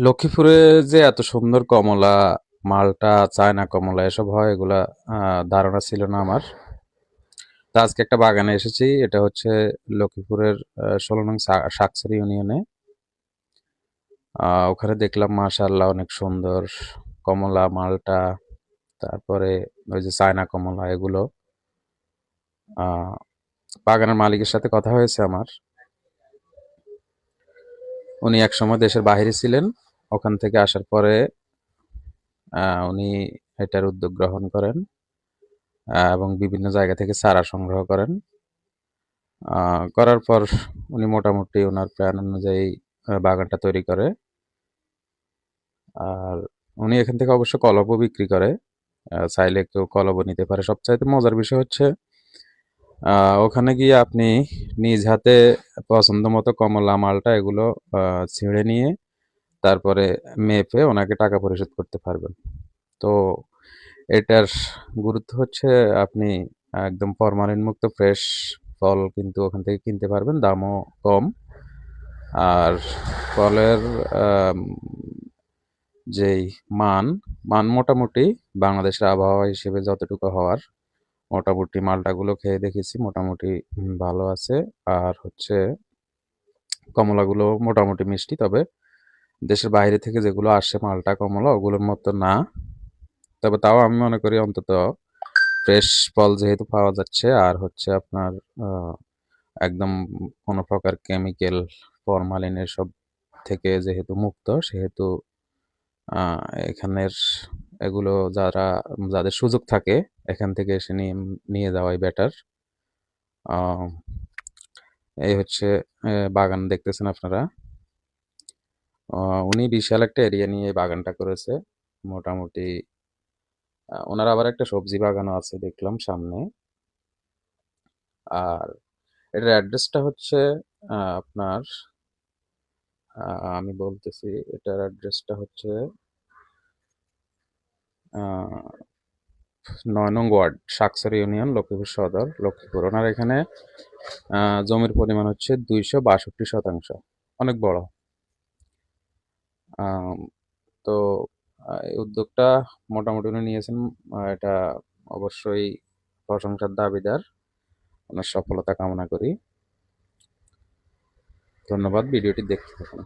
লক্ষ্মীপুরে যে এত সুন্দর কমলা, মালটা, চায়না কমলা এসব হয় এগুলা ধারণা ছিল না আমার। তো আজকে একটা বাগানে এসেছি। এটা হচ্ছে লক্ষ্মীপুরের ষোলো নং শাকছড়ি ইউনিয়নে। ওখানে দেখলাম মাশাআল্লাহ অনেক সুন্দর কমলা, মালটা, তারপরে ওই যে চায়না কমলা এগুলো। বাগানের মালিকের সাথে কথা হয়েছে আমার। উনি একসময় দেশের বাহিরে ছিলেন। ওখান থেকে আসার পরে উনি এটার উদ্যোগ গ্রহণ করেন। এবং বিভিন্ন জায়গা থেকে চারা সংগ্রহ করেন। করার পর উনি মোটামুটি উনার প্ল্যান অনুযায়ী বাগানটা তৈরি করে। আর উনি এখান থেকে অবশ্য কলবও বিক্রি করে। চাইলে কেউ কলবও নিতে পারে। সবচাইতে মজার বিষয় হচ্ছে ওখানে গিয়ে আপনি নিজ হাতে পছন্দ মতো কমলা, মালটা এগুলো ছিঁড়ে নিয়ে তারপরে মেপে ওনাকে টাকা পরিশোধ করতে পারবেন। তো এটার গুরুত্ব হচ্ছে আপনি একদম ফরমালিন মুক্ত ফ্রেশ ফল কিন্তু ওখান থেকে কিনতে পারবেন। দামও কম। আর ফলের যেই মান, মান মোটামুটি বাংলাদেশের আবহাওয়া হিসেবে যতটুকু হওয়ার মোটামুটি মালটাগুলো খেয়ে দেখেছি মোটামুটি ভালো আছে। আর হচ্ছে কমলাগুলো মোটামুটি মিষ্টি। তবে দেশের বাইরে থেকে যেগুলো আসে মালটা, কমলা ওগুলোর মতো না। তবে তাও আমি মনে করি অন্তত ফ্রেশ ফল যেহেতু পাওয়া যাচ্ছে আর হচ্ছে আপনার একদম কোনো প্রকার কেমিক্যাল, ফরমালিন এসব থেকে যেহেতু মুক্ত সেহেতু এখানের এগুলো যারা, যাদের সুযোগ থাকে, এখান থেকে এসে নিয়ে নিয়ে যাওয়াই বেটার। এই হচ্ছে বাগান দেখতেছেন আপনারা। উনি বিশাল একটা এরিয়া নিয়ে বাগানটা করেছে। মোটামুটি ওনার আবার একটা সবজি বাগানও আছে, দেখলাম সামনে। আর এটার অ্যাড্রেসটা হচ্ছে আপনার আমি বলতেছি, এটার অ্যাড্রেসটা হচ্ছে ৯ নং ওয়ার্ড, শাকছড়ি ইউনিয়ন, লক্ষ্মীপুর সদর, লক্ষ্মীপুর। ওনার এখানে জমির পরিমাণ হচ্ছে ২৬২ শতাংশ। অনেক বড়। তো এই উদ্যোগটা মোটামুটি উনি নিয়েছেন। এটা অবশ্যই প্রশংসার দাবিদার। উনার সফলতা কামনা করি। ধন্যবাদ। ভিডিওটি দেখতে থাকুন।